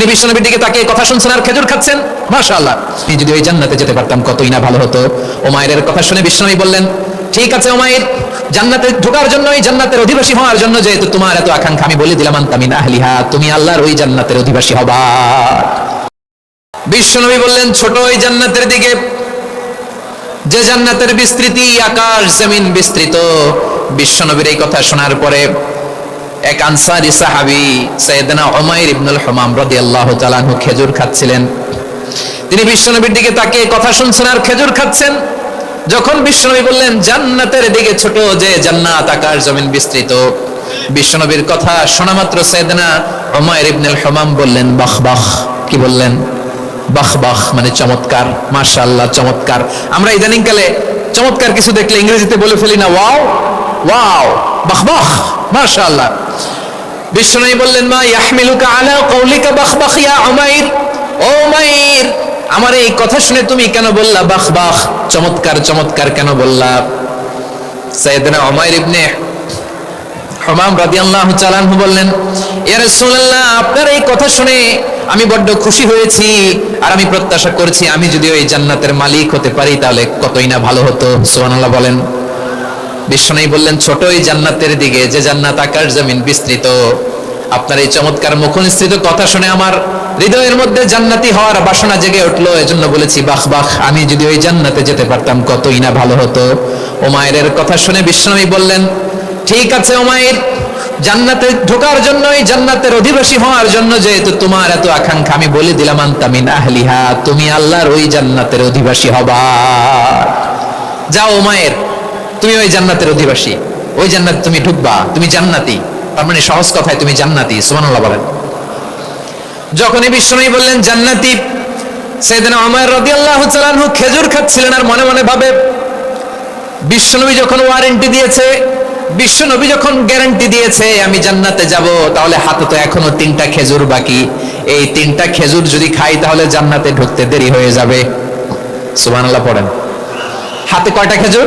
তিনি বিশ্বনবীর দিকে তাকে কথা শুনছেন আর খেজুর খাচ্ছেন। মাশাআল্লাহ। তিনি যদি ওই জান্নাতে যেতে পারতাম, কতই না ভালো হতো। কথা শুনে বিশ্বনবী বললেন, ঠিক আছে ওমায়ের, জান্নাতে ঢোকার জন্য জান্নাতের অধিবাসী হওয়ার জন্য যেহেতু তোমার এত আকাঙ্ক্ষা, আমি বলে দিলাম আহলিহা, তুমি আল্লাহর ওই জান্নাতের অধিবাসী হবা। বিশ্বনবী বললেন, ছোট ওই জান্নাতের দিকে, যে জান্নাতের বিস্তৃতি আকাশ জমিন বিস্তৃত। বিশ্বনবীর এই কথা শোনার পরে এক আনসারি সাহাবি সৈয়দনা উমাইর ইবনুল হুমাম রাদিয়াল্লাহু তাআলা আনহু খেজুর খাচ্ছিলেন। তিনি বিশ্বনবীর দিকে তাকিয়ে কথা শুনছেন আর খেজুর খাচ্ছেন। যখন বিশ্বনবী বললেন, জান্নাতের দিকে ছোট যে জান্নাত আকাশ জমিন বিস্তৃত। বিশ্বনবীর কথা শোনা মাত্র সৈয়দনা উমাইর ইবনুল হুমাম বললেন, বাহ বাহ। কি বললেন? বাহ বাহ মানে চমৎকার, মাশাআল্লাহ, চমৎকার। আমরা ইদানিং কালে চমৎকার কিছু দেখলে ইংরেজিতে বলে ফেলি না, ওয়াও ওয়াও, বাহ বাহ, মাশাআল্লাহ। বিশ্বনবী বললেন, মা ইয়াহমিলুকা আলা কওলিকা বাহ বাহ ইয়া উমাইর? ও উমাইর, আমার এই কথা শুনে তুমি কেন বললা বাহ চমৎকার চমৎকার কেন বললা? সাইয়েদনা উমাইর ইবনে হমাম রাদিয়াল্লাহু তাআলা আনহু বললেন, ইয়া রাসূলুল্লাহ, আপনার এই কথা শুনে আমি বড্ড খুশি হয়েছি। আর আমি প্রত্যাশা করছি আমি যদি ওই জান্নাতের মালিক হতে পারি, তাহলে কতই না ভালো হতো? সুবহানাল্লাহ বলেন। বিশ্বনবী বললেন ছোট জান্নাতের দিকে, যে জান্নাত আকাশ জমিন বিস্তৃত। আপনার এই চমৎকার মুখনিসৃত কথা শুনে আমার হৃদয়ের মধ্যে জান্নাতি হওয়ার বাসনা জেগে উঠল। এজন্য বলেছি, বাহ বাহ, আমি যদি ওই জান্নাতে যেতে পারতাম, কতই না ভালো হতো। ও ওমায়ের কথা শুনে বিশ্বনবী বললেন, ঠিক আছে ওমায়ের, জান্নাতে ঢোকার জন্য এই জান্নাতের অধিবাসী হওয়ার জন্য যেহেতু তোমার এত আকাঙ্ক্ষা, আমি বলে দিলাম, আন্তামিন আহলিহা, তুমি আল্লাহর ওই জান্নাতের অধিবাসী হবা। যাও ওমায়ের তুমি ওই জান্নাতের অধিবাসী। ওই জান্নাত তুমি ঢুকবা, তুমি জান্নাতি। তার মানে সহজ কথায় তুমি জান্নাতি, সুবহানাল্লাহ বলেন। যখনই বিশ্বনবী বললেন, জান্নাতি সেদিন আমার রদি তাআলা আনহু খেজুর খাচ্ছিলেন আর মনে মনে ভাবে, বিশ্বনবী যখন ওয়ারেন্টি দিয়েছে, বিশ্বনবী যখন গ্যারান্টি দিয়েছে, আমি জান্নাতে যাব, তাহলে হাতে তো এখনও তিনটা খেজুর বাকি। এই তিনটা খেজুর যদি খাই, তাহলে জান্নাতে ঢুকতে দেরি হয়ে যাবে। সুবহানাল্লাহ পড়েন। হাতে কয়টা খেজুর?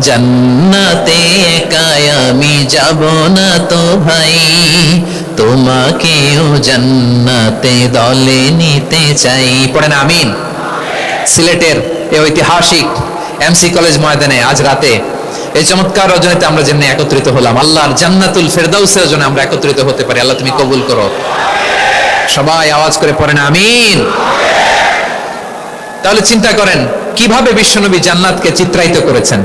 জান্নাতে একা আমি যাব না তো ভাই। তোমাকেও জান্নাতে দলে নিতে চাই। পড়েন আমিন। সিলেটের এই ঐতিহাসিক এমসি কলেজ ময়দানে আজ রাতে এই চমৎকার রজনীতে আমরা যেমনি একত্রিত হলাম, আল্লাহর জান্নাতুল ফেরদাউসের জন্য আমরা একত্রিত হতে পারি। আল্লাহ, তুমি কবুল করো। সবাই আওয়াজ করে পড়েন আমিন। তাহলে চিন্তা করেন, কীভাবে বিশ্বনবী জান্নাতকে চিত্রায়িত করেছেন?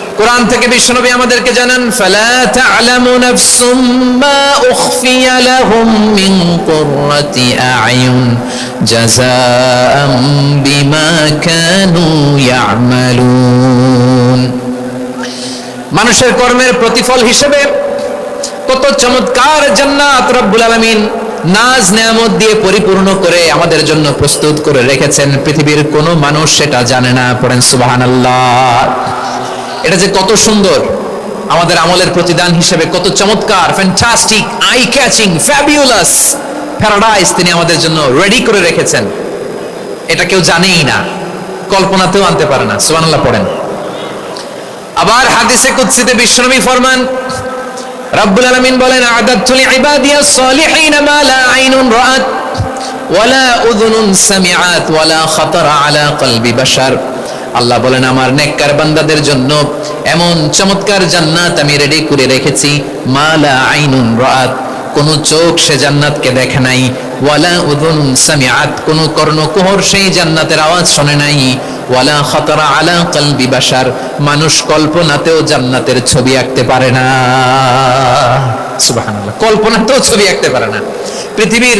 কোরআন থেকে বিশ্বনবী আমাদেরকে জানান, ফালা নাফসুম মা উখফিয়া লাহুম মিন আ'য়ুন জাযাআম বিমা কানু ইয়া'মালুন। মানুষের কর্মের প্রতিফল হিসেবে কত চমৎকার জান্নাত রব্বুল আলামিন নাজ নেয়ামত দিয়ে পরিপূর্ণ করে আমাদের জন্য প্রস্তুত করে রেখেছেন। পৃথিবীর কোনো মানুষ সেটা জানে না, পড়েন সুবহানাল্লাহ। এটা যে কত সুন্দর আমাদের আমলের প্রতিদান হিসেবে, কত চমৎকার fantastic eye catching fabulous paradise তিনি আমাদের জন্য রেডি করে রেখেছেন। এটা কেউ জানেই না, কল্পনাতেও আনতে পারে না, সুবহানাল্লাহ পড়েন। আবার হাদিসে কুদসিতে বিশ্বনবী ফরমান, রব্বুল আলামিন বলেন আদাতু লিইবাদিয়াস সালিহিন মা লা আইনুন রাআত ওয়ালা উযুনুন সামিআত ওয়ালা খাতারা আলা কলবি বাশার। আল্লাহ বলেন, আমার নেককার বান্দাদের জন্য এমন চমৎকার জান্নাত আমি রেডি করে রেখেছি। মালা আইনুন রাআত, কোন চোখ সে জান্নাতকে দেখে নাই। ওয়ালা উযুনুন সামিআত, কোন কর্ণকুহর সেই জান্নাতের আওয়াজ শোনে নাই। ওয়ালা খাতারা আলা কলবি বাশার, মানুষ কল্পনাতেও জান্নাতের ছবি আঁকতে পারে না। সুবহানাল্লাহ, কল্পনাতেও ছবি আঁকতে পারে না। পৃথিবীর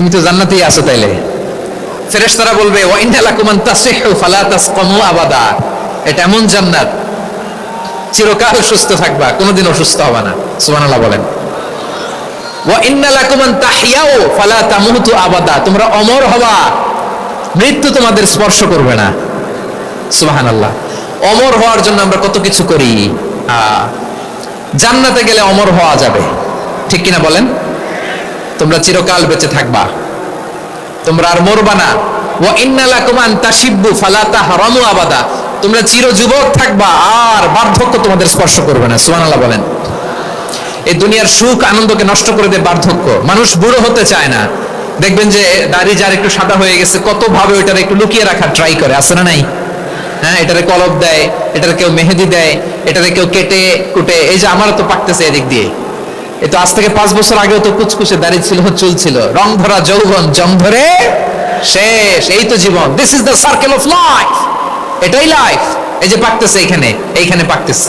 তুমি তো জান্নাতেই আছো তাইলে। ফেরেশতারা বলবে, ওয়া ইন্না লাকুম আন তাসিহু, ফালা তাসকামু আবাদা। এটা এমন জান্নাত, চিরকাল সুস্থ থাকবা, কোনোদিন অসুস্থ হবা না। সুবহানাল্লাহ বলেন। ওয়া ইন্না লাকুম আন তাহইয়াও ফালা তামুতু আবাদা। তোমরা অমর হবা, মৃত্যু তোমাদের স্পর্শ করবে না। সুবাহান আল্লাহ অমর হওয়ার জন্য আমরা কত কিছু করি? জান্নাতে গেলে অমর হওয়া যাবে। ঠিক কিনা বলেন? তোমরা চিরকাল বেঁচে থাকবা। তোমরা আর মরবা না। ওয়া ইন্নালাকুম আন তাশিব্বু আবাদা। তোমরা চির যুবক থাকবা, আর বার্ধক্য তোমাদের স্পর্শ করবে না। বলেন। এই দুনিয়ার সুখ আনন্দকে নষ্ট করে দেয় বার্ধক্য। মানুষ বুড়ো হতে চায় না। দেখবেন যে দাড়ি যার একটু সাদা হয়ে গেছে, কত ভাবে ওইটার একটু লুকিয়ে রাখার ট্রাই করে। আছে না নাই? হ্যাঁ এটারে কলব দেয়, এটারে কেউ মেহেদি দেয়, এটারে কেউ কেটে কুটে, এই যে আমারও তো পাকতেছে এদিক দিয়ে। এ তো আজ থেকে পাঁচ বছর আগেও তো কুচকুচে দাঁড়িয়ে ছিল চুল ছিল রং ধরা যৌবন জম ধরে শেষ। এই তো জীবন। This is the circle of life এটাই লাইফ এই যে পাকতেছে এখানে, এইখানে পাকতেছে।